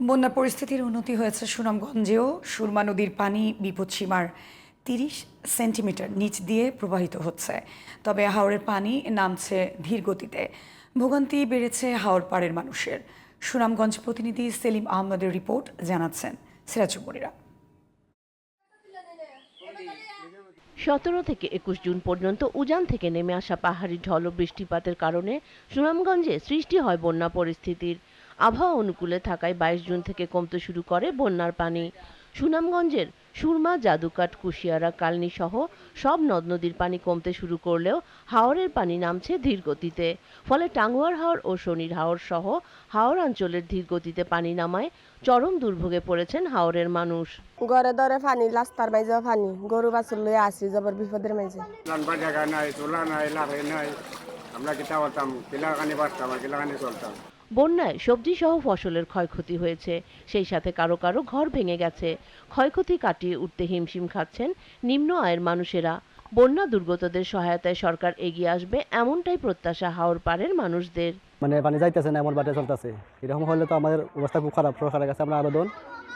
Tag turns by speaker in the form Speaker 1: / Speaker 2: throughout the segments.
Speaker 1: বন্যা পরিস্থিতির উন্নতি হয়েছে সুনামগঞ্জেও। সুরমা নদীর পানি বিপদসীমার তিরিশ সেন্টিমিটার নিচ দিয়ে প্রবাহিত হচ্ছে। তবে হাওরের পানি নামছে ধীর গতিতে ভোগান্তি বেড়েছে হাওর পাড়ের মানুষের। সুনামগঞ্জ প্রতিনিধি সেলিম আহমদের রিপোর্ট জানাচ্ছেন সিরাজুমনিরা
Speaker 2: সতেরো থেকে একুশ জুন পর্যন্ত উজান থেকে নেমে আসা পাহাড়ি ঢল ও বৃষ্টিপাতের কারণে সুনামগঞ্জে সৃষ্টি হয় বন্যা পরিস্থিতির। আবহাওয়া অনুকূলে থাকায় বাইশ জুন থেকে কমতে শুরু করে বন্যার পানি। সুনামগঞ্জের সুরমা জাদুকাট কুশিয়ারা কালনি সহ সব নদ নদীর পানি কমতে শুরু করলেও হাওরের পানি নামছে ধীর গতিতে ফলে টাঙ্গুয়ার হাওর ও শনির হাওর সহ হাওর অঞ্চলের ধীর গতিতে পানি নামায় চরম দুর্ভোগে পড়েছেন হাওরের মানুষ।
Speaker 3: ঘরে ধরে পানি লাস্তার মাঝে পানি গরু বাছুর লয়ে আসি জবর বিপদের মাঝে।
Speaker 4: জায়গা নাই চুলা নাই লাগাই নাই আমরা কিতা করতাম কিলাখানি বাঁচতাম আর কিলাখানি চলতাম।
Speaker 2: বন্যায় সবজি সহ ফসলের ক্ষয়ক্ষতি হয়েছে। সেই সাথে কারও কারও ঘর ভেঙে গেছে। ক্ষয়ক্ষতি কাটিয়ে উঠতে হিমশিম খাচ্ছেন নিম্ন আয়ের মানুষেরা। বন্যা দুর্গতদের সহায়তায় সরকার এগিয়ে আসবে এমনটাই প্রত্যাশা হাওর পাড়ের মানুষদের।
Speaker 5: মানে পানি যাইতেছে না এমন বাটে চলতেছে। এরকম হলে তো আমাদের অবস্থা খুব খারাপ। সরকারের কাছে আমরা আবেদন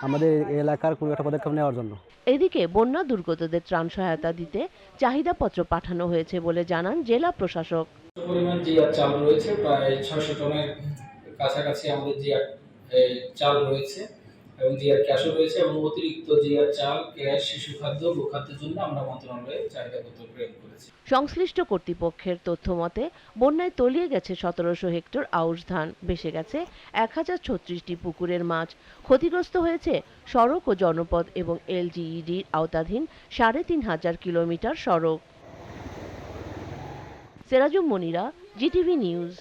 Speaker 5: আমাদের এলাকার কোনো একটা পদক্ষেপ নেওয়ার জন্য।
Speaker 2: এদিকে বন্যা দুর্গতদের ত্রাণ সহায়তা দিতে চাহিদাপত্র পাঠানো হয়েছে বলে জানান জেলা প্রশাসক।
Speaker 6: পরিমাণ জিআর চাল রয়েছে প্রায় ছয়শো টনের কাছাকাছি আমাদের জিআর চাল রয়েছে এবং জিআর ক্যাশও রয়েছে এবং অতিরিক্ত জিআর চাল ক্যাশ শিশু খাদ্য, গোখাদ্যের জন্য আমরা মন্ত্রণালয়ে চাহিদাপত্র প্রেরণ করেছি।
Speaker 2: সংশ্লিষ্ট কর্তৃপক্ষের তথ্য মতে, বন্যায় তলিয়ে গেছে সতেরোশো হেক্টর আউশ ধান, ভেসে গেছে এক হাজার ছত্রিশটি পুকুরের মাছ। ক্ষতিগ্রস্ত হয়েছে সড়ক ও জনপদ এবং এলজিইডির আওতাধীন সাড়ে তিন হাজার কিলোমিটার সড়ক। Serajum Munira, GTV news.